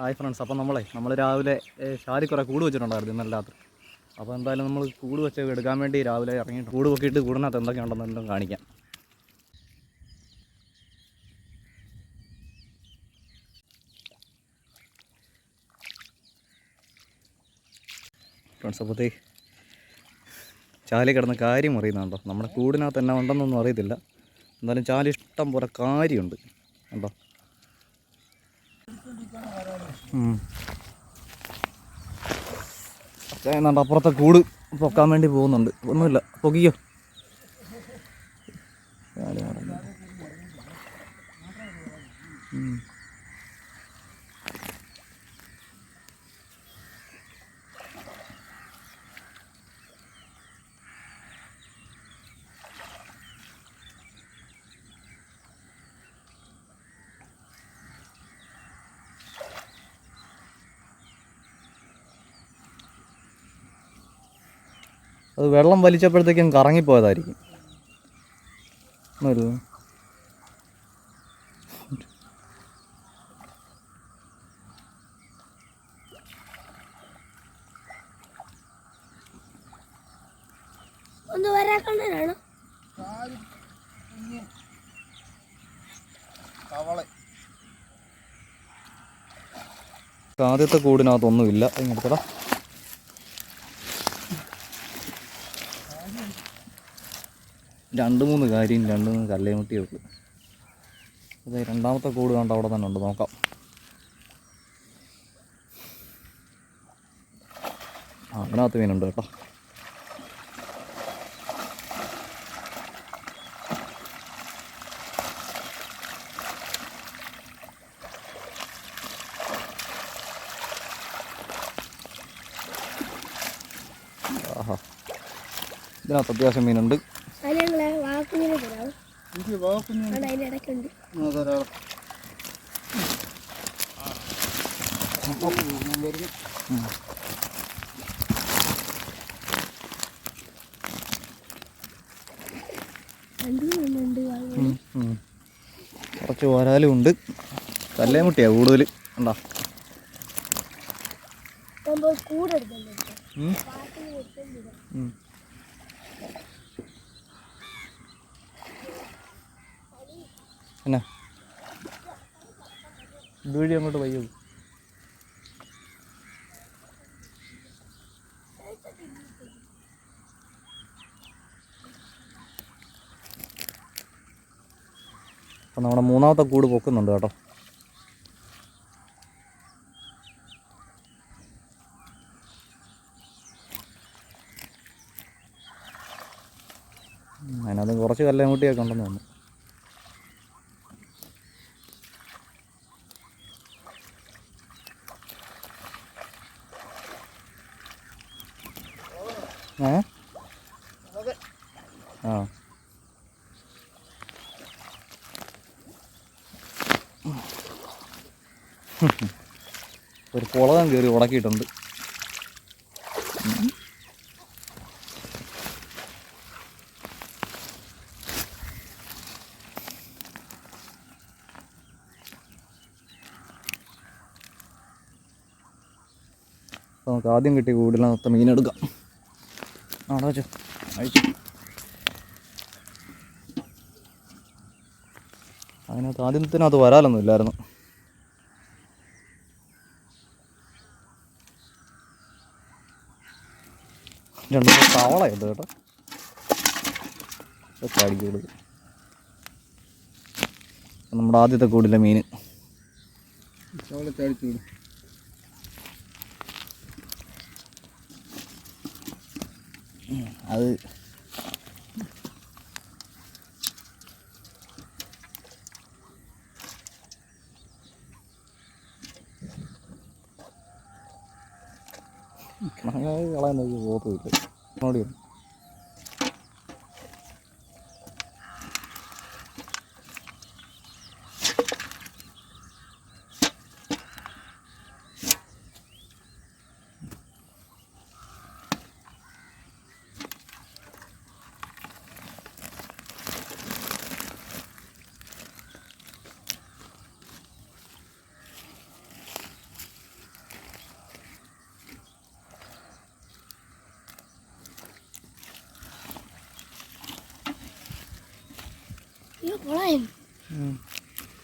Hi friends അപ്പോൾ നമ്മളെ നമ്മൾ രാവിലെ ഷാരി കുറേ കൂട് വെച്ചിട്ടുണ്ടായിരുന്നു ഇന്നലെ രാത്രി. അപ്പോൾ എന്തായാലും നമ്മൾ കൂട് വെച്ച് എടുക്കാൻ വേണ്ടി രാവിലെ ഇറങ്ങിയിട്ട് കൂട് പൊക്കിയിട്ട് കൂടിനകത്ത് എന്തൊക്കെയുണ്ടെന്നെല്ലാം കാണിക്കാം. ഫ്രണ്ട്സ് അപ്പോഴത്തേ ചാലി കിടന്ന് കാര്യം അറിയുന്നുണ്ടോ? നമ്മുടെ കൂടിനകത്ത് എന്നാ ഉണ്ടെന്നൊന്നും അറിയത്തില്ല. എന്തായാലും ചാലി ഇഷ്ടം പോലെ കാര്യമുണ്ട്. കണ്ടോ? എന്നാണ്ട് അപ്പുറത്തെ കൂട് പൊക്കാൻ വേണ്ടി പോകുന്നുണ്ട്. ഒന്നുമില്ല. പൊക്കിയോ അത് വെള്ളം വലിച്ചപ്പോഴത്തേക്കും കറങ്ങിപ്പോയതായിരിക്കും. വരാക്കണ്ണനാണോ ആദ്യത്തെ കൂടിനകത്തൊന്നുമില്ല. ഇങ്ങനത്തെ രണ്ട് മൂന്ന് കാര്യം രണ്ട് മൂന്ന് കല്ലേമുട്ടിയേ ഉള്ളൂ അതെ രണ്ടാമത്തെ കൂട് കണ്ട് അവിടെ തന്നെ ഉണ്ട്. നോക്കാം. ആ അതിനകത്ത് മീനുണ്ട് കേട്ടോ. ആഹാ. ഇതിനകത്ത് അത്യാവശ്യം മീനുണ്ട്. കുറച്ച് വരാലും ഉണ്ട്. കല്ലേമുട്ടിയാ കൂടുതൽ ഉണ്ടോ നമ്മൾ എന്നാ വീഴി അങ്ങോട്ട് വയ്യോ. അപ്പം നമ്മുടെ മൂന്നാമത്തെ കൂട് പൊക്കുന്നുണ്ട് കേട്ടോ. അതിനകത്ത് കുറച്ച് കല്ലേമുട്ടിയൊക്കെ ഉണ്ടെന്ന് തോന്നുന്നു ഏ ആ ഒരു കുളകം കയറി ഉടക്കിയിട്ടുണ്ട്. നമുക്ക് ആദ്യം കിട്ടിയ കൂടുതലത്തെ മീനെടുക്കാം ആണോ വെച്ചോ. അയച്ചു. അതിനകത്ത് ആദ്യത്തിനകത്ത് വരാലൊന്നും ഇല്ലായിരുന്നു. രണ്ട് മൂന്ന് തവളയുണ്ട് കേട്ടോ. ഇതൊക്കെ നമ്മുടെ ആദ്യത്തെ കൂടിലെ മീൻ. അത് കളയാൻ നോക്കി പോകത്തില്ല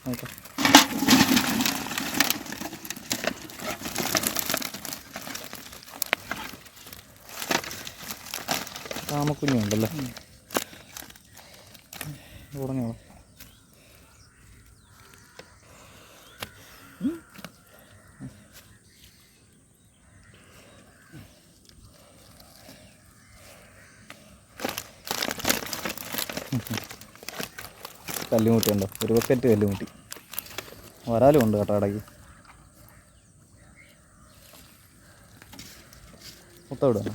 നോക്കാം താമക്കുഞ്ഞുണ്ടല്ലേ തുടങ്ങിയോ കല്ലുമുട്ടി ഉണ്ടോ ഒരു ബക്കറ്റ് കല്ലുമുട്ടി വരാലും ഉണ്ട് കേട്ടോ ഇടയ്ക്ക്. മൊത്തം ഇടാം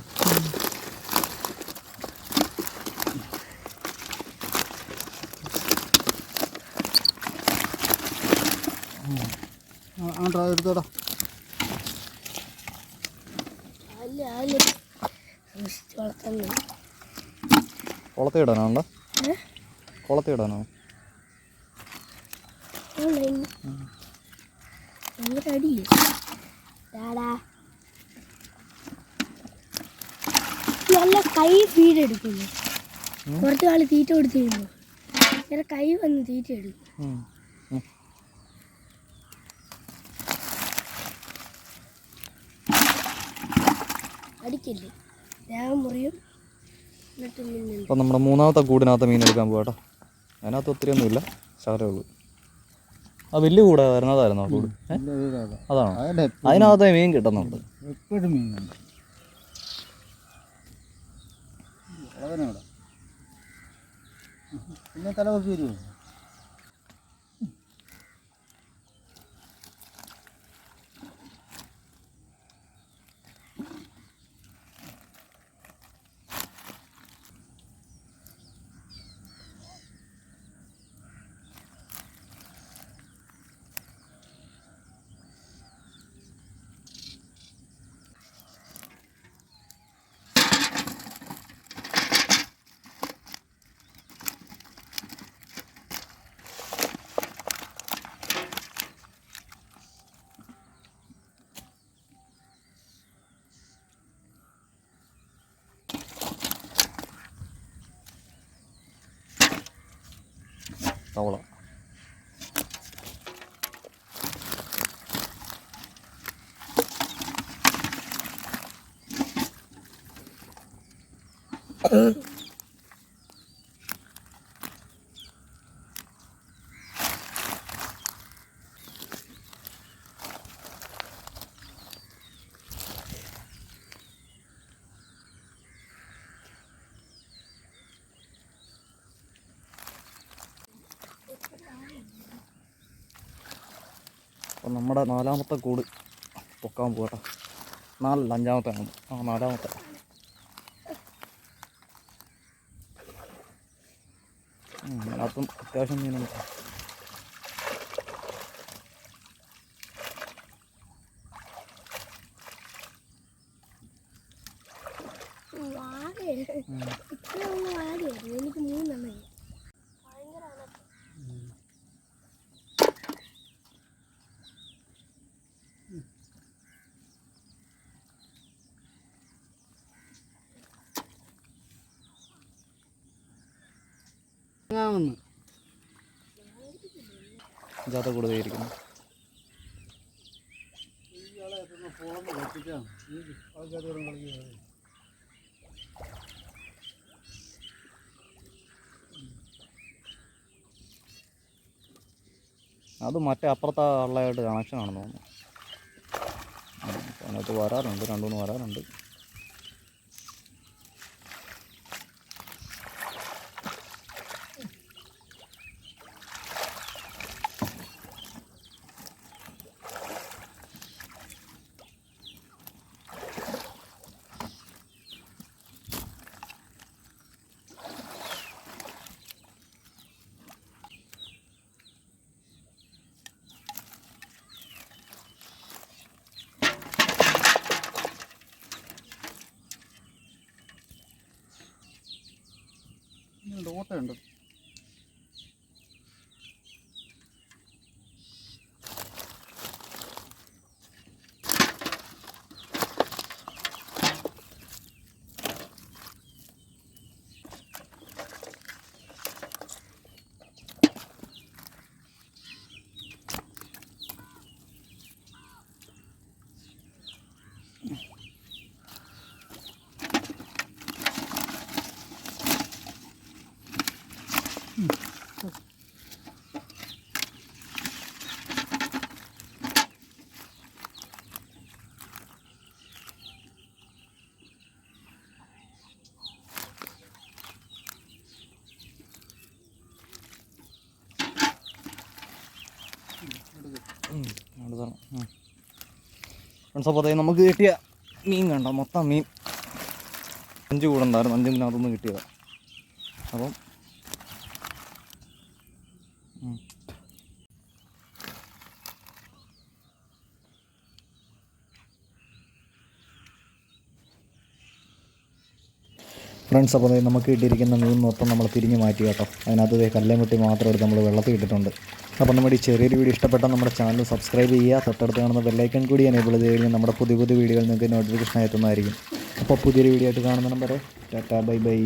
ആണ്ടാ എടുത്തോടാ. അല്ല നല്ല കൈ ഫീഡ് എടുക്കുന്നു. കുറച്ച് നാൾ തീറ്റ കൊടുത്തിരുന്നു. കഴിയുമ്പോൾ ഇങ്ങനെ കൈ വന്ന് തീറ്റ എടുക്കും. അടിക്കില്ലേ? ദേഹം മുറിയും എന്നിട്ട് അപ്പം നമ്മുടെ മൂന്നാമത്തെ കൂടിനകത്ത് മീൻ എടുക്കാൻ പോകട്ടോ അതിനകത്ത് ഒത്തിരി ഒന്നുമില്ല ശകലമേ ഉള്ളൂ. ആ വലിയ കൂടെ വരുന്നതായിരുന്നോ കൂട്. അതാണ്? അതിനകത്ത് മീൻ കിട്ടുന്നുണ്ട്. എപ്പോഴും മീനുണ്ട് പിന്നെ തല കുറച്ച് വരുമോ തവള അപ്പം നമ്മുടെ നാലാമത്തെ കൂട് പൊക്കാൻ പോകട്ടെ നാലല്ല അഞ്ചാമത്തെ ആണ്. ആ നാലാമത്തെ. അതിനകത്തും അത്യാവശ്യം മീനുണ്ട് എനിക്ക് മൂന്നെണ്ണം വന്ന് അഞ്ചാമത്തെ കൂട് ഇരിക്കുന്നു. അത് മറ്റേ അപ്പുറത്തെ ആളായിട്ട് കണക്ഷൻ ആണെന്ന് തോന്നുന്നു. അതിനകത്ത് വരാറുണ്ട് രണ്ടു മൂന്ന് വരാറുണ്ട്. ഫ്രണ്ട്സ് അപ്പോൾ അതായത് നമുക്ക് കിട്ടിയ മീൻ കണ്ട? മൊത്തം മീൻ. അഞ്ച് കൂടെ ഉണ്ടായിരുന്നു അഞ്ചിനകത്തുനിന്ന് കിട്ടിയതാണ് അപ്പം ഫ്രണ്ട്സ് അപ്പോൾ നമുക്ക് കിട്ടിയിരിക്കുന്ന മീൻ മൊത്തം നമ്മൾ തിരിഞ്ഞ് മാറ്റി കേട്ടോ. അതിനകത്ത് കല്ലേ കല്ലേമുട്ടി മാത്രം എടുത്ത് നമ്മൾ വെള്ളത്തിൽ ഇട്ടിട്ടുണ്ട്. അപ്പോൾ നമ്മുടെ ഈ ചെറിയൊരു വീഡിയോ ഇഷ്ടപ്പെട്ടാൽ നമ്മുടെ ചാനൽ സബ്സ്ക്രൈബ് ചെയ്യുക. തൊട്ടടുത്ത് കാണുന്ന ബെല്ലൈക്കൺ കൂടി എനേബിൾ ചെയ്ത് കഴിഞ്ഞാൽ നമ്മുടെ പുതിയ പുതിയ വീഡിയോകൾ നിങ്ങൾക്ക് നോട്ടിഫിക്കേഷൻ എത്തുന്നതായിരിക്കും. അപ്പോൾ പുതിയൊരു വീഡിയോ ആയിട്ട് കാണുന്ന നമ്പർ ടാറ്റാ ബൈ ബൈ.